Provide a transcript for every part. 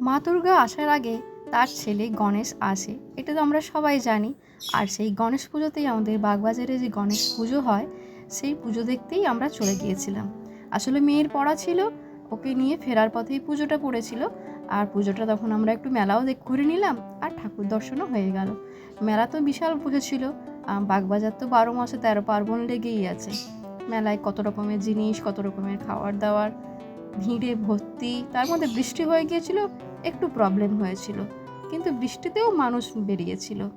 মা দুর্গা আসার আগে তার ছেলে গণেশ আসে। এটা তো আমরা সবাই জানি। আর সেই গণেশ পুজোতেই আমাদের বাগবাজারে যে গণেশ পুজো হয়, সেই পুজো দেখতেই আমরা চলে গিয়েছিলাম। আসলে মেয়ের পড়া ছিল, ওকে নিয়ে ফেরার পথেই পুজোটা পড়েছিল। আর পুজোটা তখন আমরা একটু মেলাও দেখ, ঘুরে নিলাম আর ঠাকুর দর্শনও হয়ে গেল। মেলা তো বিশাল পুজো ছিল। বাগবাজার তো বারো মাসে তেরো পার্বণ লেগেই আছে। মেলায় কত রকমের জিনিস, কত রকমের খাওয়ার দাবার ভিড়ে ভর্তি, তার মধ্যে বৃষ্টি হয়ে গিয়েছিল, একটু প্রবলেম হয়েছিল। কিন্তু বৃষ্টিতেও মানুষ বেরিয়েছিল।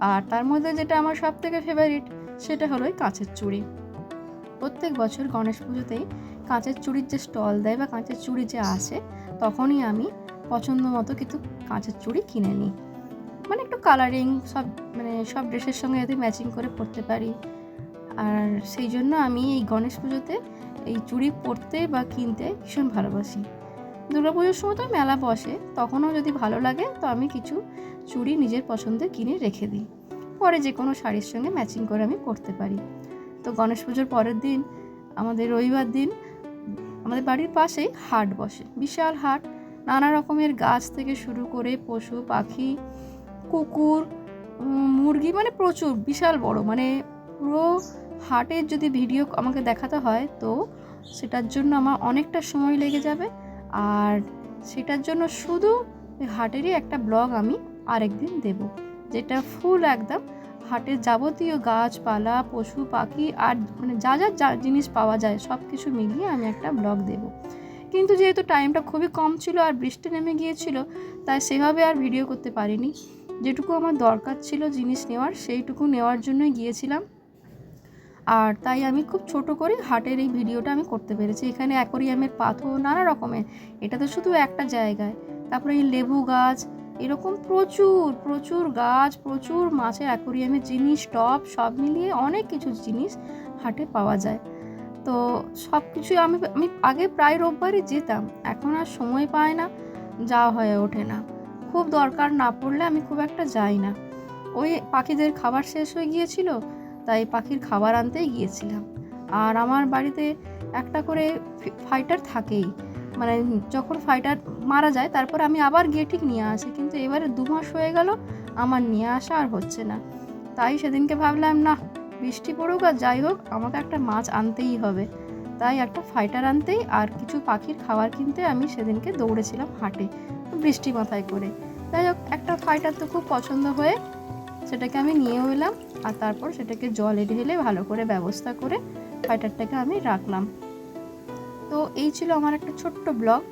আর তার মধ্যে যেটা আমার সব থেকে ফেভারিট সেটা হলো এই কাঁচের চুড়ি। প্রত্যেক বছর গণেশ পুজোতেই কাঁচের চুড়ির যে স্টল দেয় বা কাঁচের চুড়ি যে আসে, তখনই আমি পছন্দ মতো কিছু কাঁচের চুড়ি কিনে নিই। মানে একটু কালারিং সব মানে সব ড্রেসের সঙ্গে যাতে ম্যাচিং করে পরতে পারি। আর সেই জন্য আমি এই গণেশ পুজোতে এই চুড়ি পরতে বা কিনতে ভীষণ ভালোবাসি। পুজোর সময় তো মেলা বসে, তখনও যদি ভালো লাগে তো আমি কিছু চুড়ি নিজের পছন্দে কিনে রেখে দিই। পরে যে কোনো শাড়ির সঙ্গে ম্যাচিং করে আমি পরতে পারি। তো গণেশ পুজোর পরের দিন, আমাদের রবিবার দিন, আমাদের বাড়ির পাশেই হাট বসে। বিশাল হাট, নানা রকমের গাছ থেকে শুরু করে পশু, পাখি, কুকুর মুরগি মানে প্রচুর, বিশাল বড়। মানে পুরো হাটের যদি ভিডিও আমাকে দেখাতে হয়, তো সেটার জন্য আমার অনেকটা সময় লেগে যাবে। আর সেটার জন্য শুধু হাটেরই একটা ব্লগ আমি আরেকদিন দেব, যেটা ফুল একদম হাটের যাবতীয় গাছপালা, পশু, পাখি আর মানে যা যা জিনিস পাওয়া যায় সব কিছু মিলিয়ে আমি একটা ব্লগ দেব। কিন্তু যেহেতু টাইমটা খুবই কম ছিল আর বৃষ্টি নেমে গিয়েছিল, তাই সেভাবে আর ভিডিও করতে পারিনি। যেটুকু আমার দরকার ছিল জিনিস নেওয়ার, সেইটুকু নেওয়ার জন্যই গিয়েছিলাম। আর তাই আমি খুব ছোট করে হাটের এই ভিডিওটা আমি করতে পেরেছি। এখানে অ্যাকোরিয়ামের পাথর, নানা রকমের। এটা তো শুধু একটা জায়গায়। তারপরে এই লেবু গাছ, এরকম প্রচুর প্রচুর গাছ, প্রচুর মাছের অ্যাকোরিয়ামের জিনিস টপ সব মিলিয়ে অনেক কিছু জিনিস হাটে পাওয়া যায়। তো সব কিছুই আমি আমি আগে প্রায় রোববারই যেতাম। এখন আর সময় পায় না, যাওয়া হয়ে ওঠে না। খুব দরকার না পড়লে আমি খুব একটা যাই না। ওই পাখিদের খাবার শেষ হয়ে গিয়েছিল তাই পাখির খাবার আনতেই গিয়েছিলাম। আর আমার বাড়িতে একটা করে ফাইটার থাকেই। মানে যখন ফাইটার মারা যায়, তারপর আমি আবার গিয়ে ঠিক নিয়ে আসি। কিন্তু এবারে দু মাস হয়ে গেল, আমার নিয়ে আসা আর হচ্ছে না। তাই সেদিনকে ভাবলাম না বৃষ্টি পড়ুক আর যাই হোক, আমাকে একটা মাছ আনতেই হবে। তাই একটা ফাইটার আনতেই আর কিছু পাখির খাবার কিনতে আমি সেদিনকে দৌড়েছিলাম হাটে, বৃষ্টি মাথায় করে। যাই হোক, একটা ফাইটার তো খুব পছন্দ হয়ে সেটাকে আমি নিয়েও এলাম আর তারপর সেটাকে জলে ঢেলে ভালো করে ব্যবস্থা করে ফাইটারটাকে আমি রাখলাম। তো এই ছিল আমার একটা ছোট্ট ব্লগ।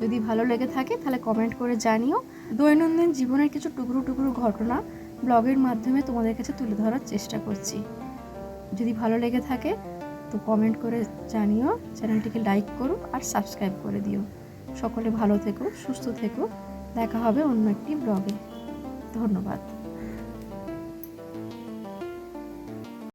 যদি ভালো লেগে থাকে তাহলে কমেন্ট করে জানিও। দৈনন্দিন জীবনের কিছু টুকরো টুকরো ঘটনা ব্লগের মাধ্যমে তোমাদের কাছে তুলে ধরার চেষ্টা করছি। যদি ভালো লেগে থাকে তো কমেন্ট করে জানিও চ্যানেলটিকে লাইক করো আর সাবস্ক্রাইব করে দিও। সকলে ভালো থেকো, সুস্থ থেকো। দেখা হবে অন্য একটি ব্লগে। ধন্যবাদ।